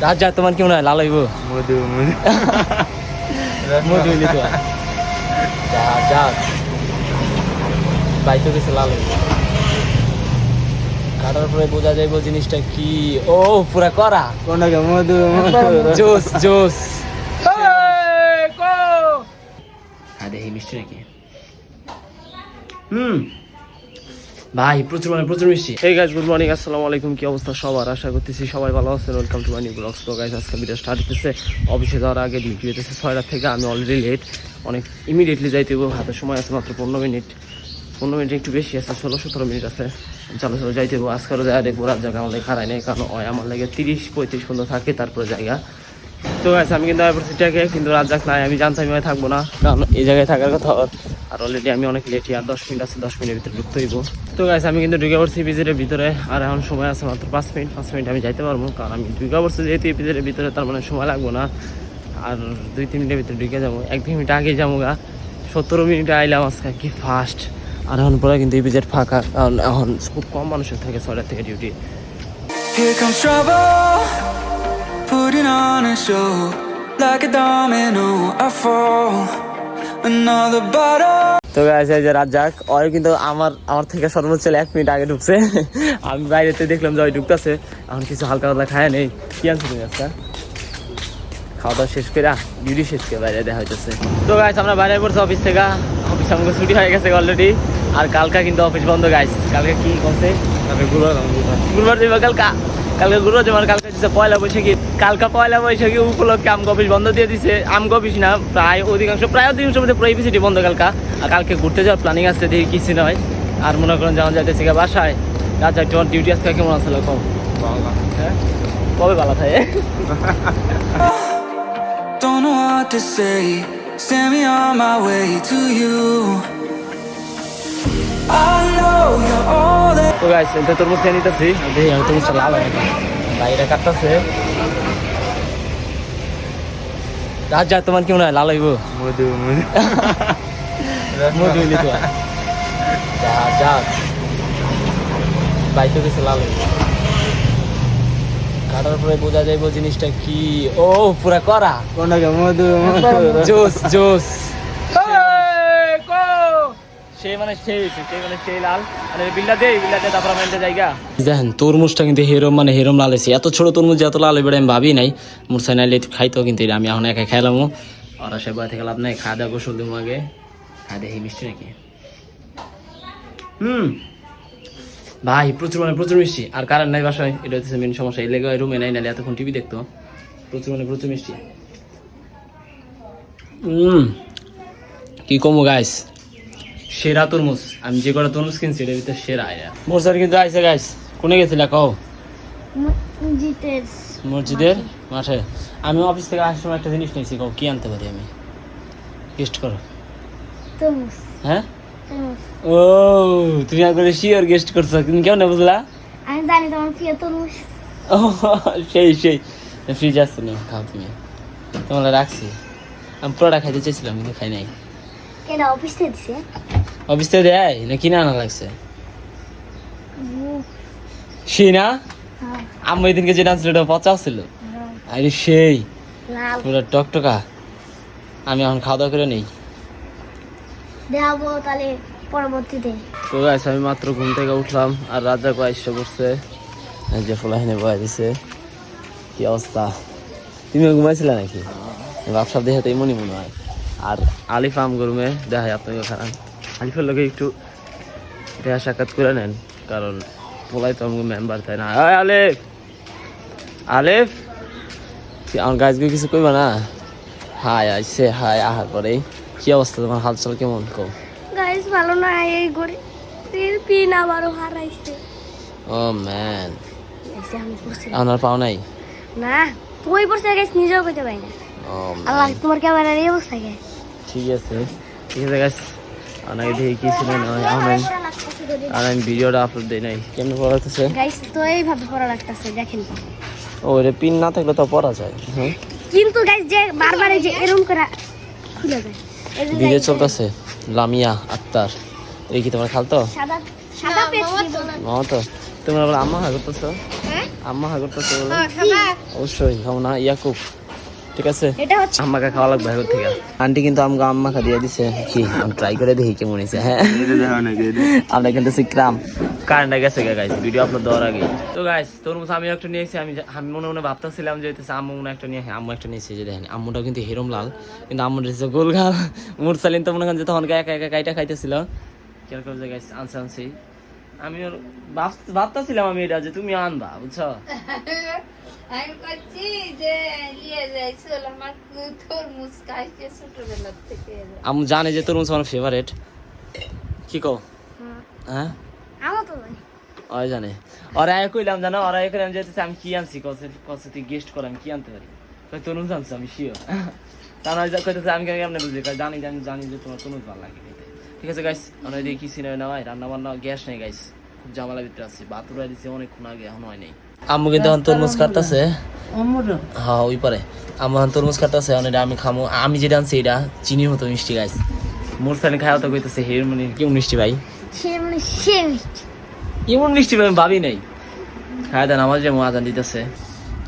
রাজা তোমার কি মনে হয়? লাল হইব? মধু মধু। মধু হইলি তো যা যা। বাইতে গেছে লাল হইব। কাটার পরে বোঝা যাইব জিনিসটা কি। ও পুরা করা। কোনটাকে? মধু মধু। জোস জোস। হ্যাঁ দেখি মিষ্টি নাকি হুম। ভাই, প্রচুর মানে প্রচুর মিষ্টি। এই গাইজ গুড মর্নিং আসসালামু আলাইকুম, কি অবস্থা সবার? আশা করতেছি সবাই ভালো আছেন। Welcome to my new blogs তো গাইজ আজকে ভিডিও স্টার্ট হতেছে অফিসে যাওয়ার আগে ডিউটি হতেছে ছয়টার থেকে, আমি অলরেডি লেট অনেক ইমিডিয়েটলি যাইতে হবে হাতে সময় আছে মাত্র পনেরো মিনিট। পনেরো মিনিট একটু বেশি আছে, ষোলো সতেরো মিনিট আছে। চলো চলো যাইতে হবে আজকালও যায় দেখব, রাত জায়গা আমার লেগে খারাই নেই, কারণ ওই আমার লেগে তিরিশ, পঁয়ত্রিশ পর্যন্ত থাকে তারপরে জায়গা। তো গাইস আমি কিন্তু অপরচুনিটিটাকে কিন্তু রাজ্জাক নাই আমি জানতাম থাকব না। কারণ এই জায়গায় থাকার কথা। আর অলরেডি আমি অনেক লেটই আর দশ মিনিট আছে, দশ মিনিটের ভিতরে ঢুকতে হইব। তো গাইস আমি কিন্তু ঢুকে পড়ছি পিজের ভিতরে, আর এখন সময় আছে মাত্র পাঁচ মিনিট। পাঁচ মিনিট আমি যাইতে পারব, কারণ আমি ঢুকে পড়ছি যেহেতু এই ভিতরে, তার মানে সময় লাগবো না। আর দুই, তিন মিনিটের ভিতরে ঢুকে যাব। এক, দুই মিনিট আগে যাব গা। সতেরো মিনিটে আইলাম আজকে, কি ফাস্ট আর এখন পরে কিন্তু এই পিজের ফাঁকা, কারণ এখন খুব কম মানুষের থাকে ছয়টার থেকে duty putting on a show, like a domino. I fall. তো এই যে রাজ্জাক ওর কিন্তু আমার আমার থেকে সর্বোচ্চ এক মিনিট আগে ঢুকছে। আমি বাইরেতে দেখলাম যে ওই ঢুকতেছে। এখন কিছু হালকা হালকা খায় নেই। কি আনছো তুমি আজকে? খাওয়া দাওয়া শেষ করে ডিউটি শেষ করে বাইরে দেখা হইতেছে। তো গাইস আমরা বাইরে পড়ছি অফিস থেকে। অফিস আমাকে ছুটি হয়ে গেছে অলরেডি আর কালকা কিন্তু অফিস বন্ধ গাইস কালকে কি করছে গুলো গুরুবার দিব কালকা। কালকে দিব আর কালকে দিচ্ছে পয়লা বৈশাখী। কালকে পয়লা বৈশাখী উপলক্ষে আমগো অফিস বন্ধ দিয়ে দিছে। আমগো অফিস না প্রায় অধিকাংশ প্রায় অধিকাংশ মধ্যে পুরো এপিসিটি বন্ধ কালকা। আর কালকে ঘুরতে যাওয়ার প্ল্যানিং আসছে দেখি কিছু নয়। আর মনে করেন যেমন যাইতেছি বাসায়। রাজা তোমার ডিউটি আজকে কেমন আসছিল কম হ্যাঁ? কবে ভালো থাকে? Don't know what to say. Send me on my way to you. Guys এটা তরমুজ নিতেছি। দেখি আমি তরমুজটা লাল হয় বাইরে কাটতেছে। রাজা তোমার কি মনে হয় লাল হইব? মধু মধু মধু হইলি তো যা যা। বাইতে গেছে লাল হইব। কাটার পরে বোঝা যাইব জিনিসটা কি। ও পুরা করা কোনটাকে? মধু জোস জোস। সে মানে সেই মানে লাল এই বিল্লা দে বিল্লা দে দেখেন, তরমুজটা কিন্তু হেরম মানে হেরম লাল হয়েছে। এত ছোট তরমুজ, এত লাল হবে আমি ভাবি নাই। মুরসাই নাইলে খাইতো কিন্তু আমি এখন একা খাইলামও আর সে বাড়ি থেকে লাভ নাই, খাওয়া দাওয়া গোসল দিব আগে। খাওয়া দেখি মিষ্টি নাকি? হুম। ভাই, প্রচুর মানে প্রচুর মিষ্টি। আর কারেন্ট নাই বাসায়, এটা হচ্ছে মেন সমস্যা। এই লেগে রুমে নাই, নাহলে এতক্ষণ টিভি দেখতো। প্রচুর মানে প্রচুর মিষ্টি। হুম। কি কমো গাইস সেরা তরমুজ। আমি যে কটা তরমুজ কিনছি এটার ভিতরে সেরা আয়া। মোরসার কিন্তু আইসে গাইস কোনে গেছিলা কও? মসজিদের। মাঠে। আমি অফিস থেকে আসার সময় একটা জিনিস নিয়েছি কও কি আনতে পারি আমি? গেস্ট করো। হ্যাঁ? ও তুমি একবারে শিওর গেস্ট করছ তুমি কেমন বুঝলা? আমি জানি তোমার প্রিয় তরমুজ। ও সেই সেই। ফ্রিজ আসছে না খাও তুমি। তোমার রাখছি। আমি পুরোটা খাইতে চেয়েছিলাম কিন্তু খাই নাই। কেন অফিস থেকে দিছে? অফিস থেকে দেয় না কিনে আনা লাগছে সেই না আমি ওই দিনকে যেটা আনছিল ওটা পচা ছিল আরে সেই পুরো টকটকা আমি এখন খাওয়া দাওয়া করে নেই দেখাবো তাহলে পরবর্তীতে তো গাইস আমি মাত্র ঘুম থেকে উঠলাম আর রাজা কয়েকশো করছে যে ফুলাহিনে বয়ে দিছে কি অবস্থা তুমিও ঘুমাইছিলে নাকি ব্যবসা দেখে তো এমনই মনে হয় আর আলিফ আম গরমে দেখাই আপনাকে খারাপ আলিফের লোকে একটু দেখা সাক্ষাৎ করে নেন কারণ পোলাই তো আমাকে মেম্বার তাই না। আলেফ! আলেফ! আমার গাছগুলো কিছু কইবা না? হাই আইসে হাই আহার পরে কি অবস্থা তোমার? হালচাল কেমন? কো গাইস ভালো না এই গরিবের পিন আবারও হারাইছে। Oh man. এসে আমি করছি আপনার পাও নাই? না তুই পড়ছে গাইস নিজেও কইতে পারি না। ও আল্লাহ তোমার ক্যামেরার এই অবস্থা ঠিক আছে। ঠিক আছে গাছ। অনেক দেখি কি ছিল না আমি আর আমি ভিডিওটা আপলোড দিই নাই। কেমন পড়া লাগতেছে? গাইস তো এইভাবে পড়া লাগতেছে দেখেন ও এটা পিন না থাকলে তো পড়া যায়। হ্যাঁ কিন্তু গাইস যে বারবার এই যে এরকম করে খুলে যায় এই ভিডিও চলতেছে। লামিয়া আক্তার। এই কি তোমার খালতো? সাদা সাদা তো তোমরা বলো আম্মা হা করতেছো? হ্যাঁ? আম্মা হা করতেছো বলো? অবশ্যই খাব না ইয়াকুব। ঠিক আছে? আম্মাকে খাওয়া লাগবে এখন থেকে। আন্টি কিন্তু আমাকে আম্মাকে দিয়ে দিছে। কি ট্রাই করে দেখি কেমন হয়েছে হ্যাঁ? আমরা কিন্তু শিখলাম। গেছে গাইস ভিডিও আপলোড দেওয়ার আগে। তো গাইস তরমুজ আমি একটা নিয়েছি আমি আমি মনে মনে ভাবতেছিলাম যে হইতেছে আম্মু মনে একটা নিয়ে হ্যাঁ আম্মু একটা নিয়েছে যে দেখেন আম্মুটা কিন্তু হেরম লাল কিন্তু আম্মুর হচ্ছে গোলগাল মুরসালিন তো মনে করেন যে তখন একা একা কাইটা খাইতেছিল। কীরকম যে গাইস আনছে আনছি। আমি ওর ভাব- ভাবতেছিলাম আমি এটা যে তুমি আনবা বুঝছ? আমি করছি যে ইয়ে যাইছিল আমার তরমুজ খাইছে ছোটবেলার থেকে আম্মু জানে যে তরমুজ আমার ফেভারিট কি কও? হ্যাঁ? আমার তো জানি। ওই জানে। ওরা এক কইলাম জানো? ওরা এক কইলাম যেতেছে আমি কি আনছি? কসে কসে তুই গেস্ট কর আমি কি আনতে পারি? কই তনুজ আনছি? আমি শিওর তা না কইতেছে আমি কেন কেমনে বুঝলি জানি জানি জানি যে তোমার তনুজ ভালো লাগে। ঠিক আছে গাইস আমরা এদিকে কি সিনেমা নেওয়া রান্না বান্না গ্যাস নেই গাইস খুব জামালা ভিতরে আছে বাতুরা দিছে অনেকক্ষণ আগে এখন হয় নাই। আম্মু কিন্তু এখন তরমুজ কাটতেছে। হ্যাঁ ওই পারে। আম্মু এখন তরমুজ কাটতেছে এটা আমি খামু। আমি যেটা আনছি এটা চিনির মতো মিষ্টি গাইস মোর সাইনে খাওয়া তো কইতেছে হের মানে। কি মিষ্টি ভাই? সে মানে সে মিষ্টি এমন মিষ্টি আমি ভাবি নাই। খাই দেন আমার যেমন আজান দিতেছে।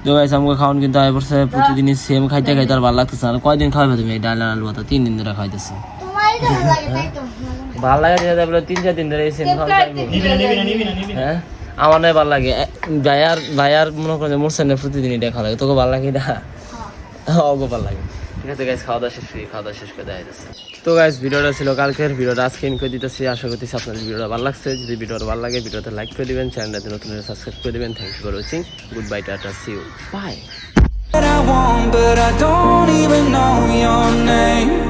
তো গাইস আমাকে খাওয়ান কিন্তু আয় পড়ছে প্রতিদিনই সেম খাইতে খাইতে আর ভালো লাগতেছে আর কয়দিন খাওয়াবে তুমি এই ডাল আলু ভাত? তিন দিন ধরে খাইতেছে ভালো লাগে তাই লাগে। বলে তিন চার দিন ধরে এই হ্যাঁ? আমার নয় ভালো লাগে। ভাইয়ার ভাইয়ার মনে করেন মোর সামনে প্রতিদিন এটা খাওয়া লাগে। তোকে ভালো লাগে এটা অগো ভালো লাগে। ঠিক আছে গাইস খাওয়া দাওয়া শেষ করি খাওয়া দাওয়া শেষ করে দেওয়া যাচ্ছে তো গাইস ভিডিওটা ছিল কালকের। ভিডিওটা আজকে ইন করে দিতেছি। আশা করতেছি আপনাদের ভিডিওটা ভালো লাগছে। যদি ভিডিওটা ভালো লাগে ভিডিওতে লাইক করে দিবেন। চ্যানেলটাতে নতুন সাবস্ক্রাইব করে দিবেন। Thank you for watching goodbye tata see you bye What I want, but I don't even know your name.